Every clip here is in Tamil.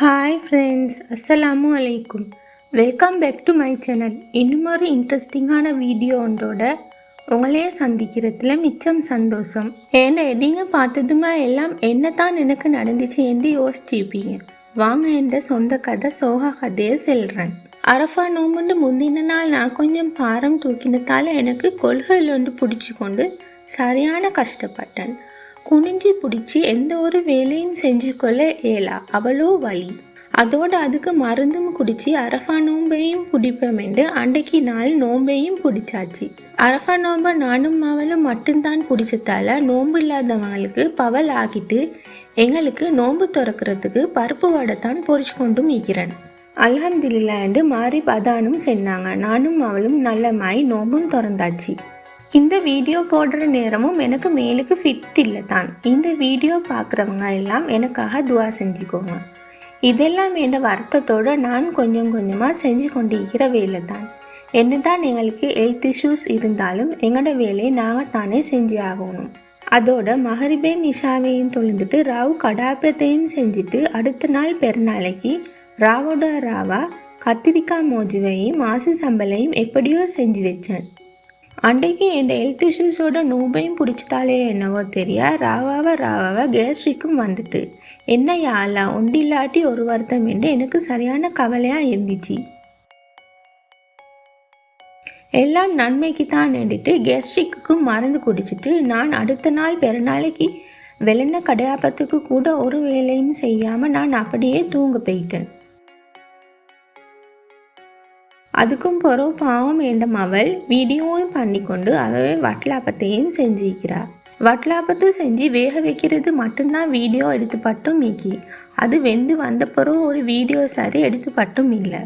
ஹாய் ஃப்ரெண்ட்ஸ் அஸ்ஸலாமு அலைக்கும் welcome back to my channel இன்னும் ஒரு இன்ட்ரெஸ்டிங்கான வீடியோ ஒன்றோட உங்களையே சந்திக்கிறதுல மிச்சம் சந்தோஷம். ஏன்னா நீங்கள் பார்த்ததுமா எல்லாம் என்ன தான் எனக்கு நடந்துச்சு என்று யோசிச்சிருப்பீங்க. வாங்க என்ற சொந்த கதை சோக கதையை செல்றேன். அரஃபா நோம்புண்டு முந்தின நாள் நான் கொஞ்சம் பாரம் தூக்கினத்தால் எனக்கு கொள்கையில் ஒன்று பிடிச்சி கொண்டு சரியான கஷ்டப்பட்டேன். குனிஞ்சு பிடிச்சி எந்த ஒரு வேலையும் செஞ்சு கொள்ள இயலா. அவ்வளோ வலி. அதோட அதுக்கு மருந்தும் குடிச்சு அரஃபா நோம்பையும் பிடிப்போமென்று அன்றைக்கு நாள் நோம்பையும் பிடிச்சாச்சு அரஃபா நோம்பை நானும் அவளும் மட்டும்தான் பிடிச்சதால நோம்பு இல்லாதவங்களுக்கு பவல் ஆகிட்டு எங்களுக்கு நோம்பு திறக்கிறதுக்கு பருப்பு வடை தான் பொறிச்சு கொண்டும் இருக்கிறேன் அல்ஹம்துலில்லாண்டு மாறி பதானும் சென்னாங்க. நானும் அவளும் நல்லமாய் நோம்பும் திறந்தாச்சு. இந்த வீடியோ போடுற நேரமும் எனக்கு மேலுக்கு ஃபிட் இல்லை தான். இந்த வீடியோ பார்க்குறவங்க எல்லாம் எனக்காக துவா செஞ்சுக்கோங்க. இதெல்லாம் என்ற வருத்தத்தோடு நான் கொஞ்சம் கொஞ்சமாக செஞ்சு கொண்டிருக்கிற வேலை தான். என்னதான் எங்களுக்கு ஹெல்த் இஷ்யூஸ் இருந்தாலும் எங்களோட வேலையை நாங்கள் தானே செஞ்சு ஆகணும். அதோட மஹரிபே நிஷாவையும் தொழுந்துட்டு ராவ் கடாபத்தையும் செஞ்சுட்டு அடுத்த நாள் பெருநாளைக்கு ராவோட ராவா கத்திரிக்காய் மோஜுவையும் மாசு சம்பளையும் எப்படியோ செஞ்சு வச்சேன். அன்றைக்கு என் ஹெல்த் இஷ்யூஸோட நோபையும் பிடிச்சதாலே என்னவோ தெரியா? ராவாவ ராவாவ கேஸ்ட்ரிக்கும் வந்துட்டு. என்ன யாழா ஒண்டில்லாட்டி ஒரு வருத்தம் என்று எனக்கு சரியான கவலையாக இருந்துச்சு. எல்லாம் நன்மைக்கு தான் நின்றுட்டு கேஸ்ட்ரிக்குக்கும் மருந்து குடிச்சிட்டு நான் அடுத்த நாள் பிறநாளைக்கு வெள்ளெண்ண கடையாப்பத்துக்கு கூட ஒரு வேலையும் செய்யாமல் நான் அப்படியே தூங்க போயிட்டேன். அதுக்கும் பிறகு பாவம் வேண்டும் அவள். வீடியோவும் பண்ணிக்கொண்டு அவவே வட்டலாப்பத்தையும் செஞ்சிருக்கிறாள். வட்டலாப்பத்தை செஞ்சு வேக வைக்கிறது மட்டும்தான் வீடியோ எடுத்து பட்டும் நீக்கி அது வெந்து வந்த பிறகு ஒரு வீடியோ சரி எடுத்து பட்டும் இல்லை.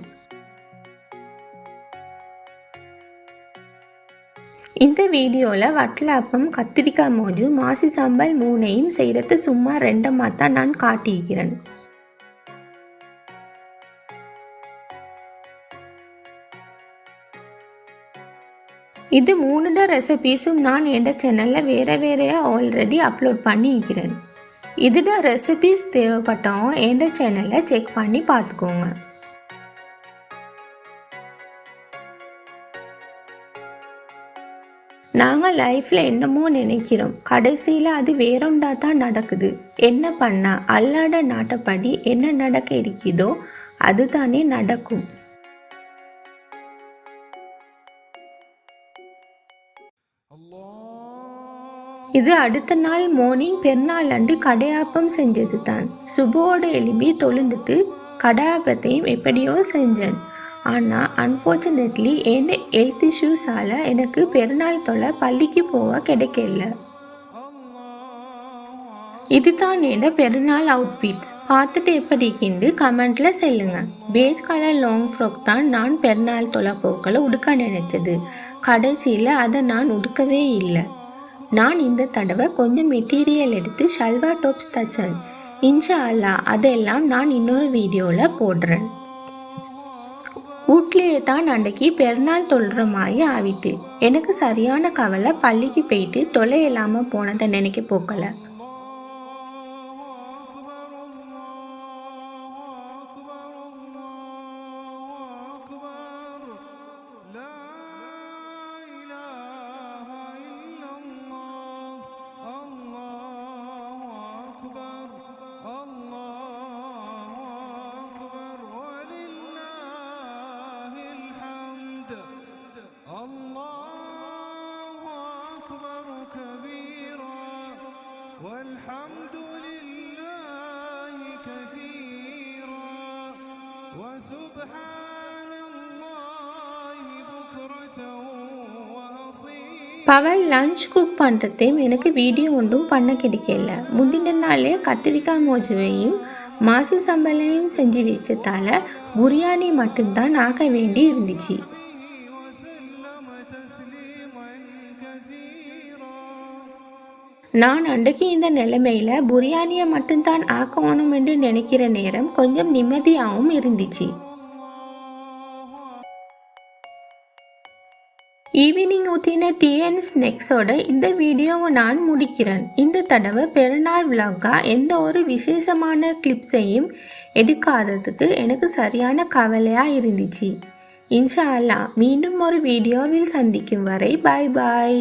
இந்த வீடியோவில் வட்டலாப்பம் கத்திரிக்காய் மோஜு மாசி சாம்பல் மூனையும் செய்கிறது சும்மா ரெண்டமாக தான் நான் காட்டியிருக்கிறேன். இது மூணுட ரெசிபீஸும் நான் என் சேனலில் வேறு வேறையாக ஆல்ரெடி அப்லோட் பண்ணிக்கிறேன் இதோட ரெசிபீஸ் தேவைப்பட்டவங்க என் சேனலில் செக் பண்ணி பார்த்துக்கோங்க நாங்கள் லைஃப்பில் என்னமோ நினைக்கிறோம். கடைசியில் அது வேறொண்டா தான் நடக்குது. என்ன பண்ணால் அல்லாட நாட்டப்படி என்ன நடக்க இருக்கிறதோ அதுதானே நடக்கும். இது அடுத்த நாள் மார்னிங் பெருநாள் அன்று கடையாப்பம் செஞ்சது தான். சுபோடு எழுப்பி தொழுந்துட்டு கடையாப்பத்தையும் எப்படியோ செஞ்சேன். ஆனால் அன்ஃபார்ச்சுனேட்லி என் ஹெல்த் இஷ்யூஸால் எனக்கு பெருநாள் தொலை பள்ளிக்கு போக கிடைக்கல. இதுதான் என்ன பெருநாள் அவுட்ஃபிட்ஸ் பார்த்துட்டு எப்படி கிண்டு கமெண்ட்ல செல்லுங்க. பேஸ் கலர் லாங் ஃப்ராக் தான் நான் பெருநாள் தொலை போக்கில் உடுக்க நினைச்சது. கடைசியில் அதை நான் உடுக்கவே இல்லை. நான் இந்த தடவை கொஞ்சம் மெட்டீரியல் எடுத்து ஷல்வா டாப்ஸ் தச்சேன். இன்ஷா அல்லா அதெல்லாம் நான் இன்னொரு வீடியோவில் போடுறேன். வீட்லேயே தான் அன்றைக்கு பெருநாள் தொழுற மாதிரி ஆவிட்டு எனக்கு சரியான கவலை பள்ளிக்கு போயிட்டு தொலை இல்லாமல் போனதை நினைக்க போக்கலை. والحمد لله كثيرا وسبحان الله بكرة وأصيلا பவல் லஞ்ச் குக் பண்ணுறதையும் எனக்கு வீடியோ ஒன்றும் பண்ண கிடைக்கல முந்தின நாளே கத்திரிக்காய் மோஜுவையும் மாசி சம்பளையும் செஞ்சு வச்சதால பிரியாணி மட்டும்தான் ஆக்க வேண்டி இருந்துச்சு நான் அன்றைக்கு இந்த நிலைமையில் பிரியாணியை மட்டும்தான் ஆக்கணும் என்று நினைக்கிற நேரம் கொஞ்சம் நிம்மதியாகவும் இருந்துச்சு. ஈவினிங் ஊற்றின டிஎன் ஸ்நெக்ஸோட இந்த வீடியோவை நான் முடிக்கிறேன். இந்த தடவை பெருநாள் விலாகா எந்த ஒரு விசேஷமான கிளிப்ஸையும் எடுக்காததுக்கு எனக்கு சரியான கவலையாக இருந்துச்சு. இன்ஷா அல்லாஹ் மீண்டும் ஒரு வீடியோவில் சந்திக்கும் வரை பாய் பாய்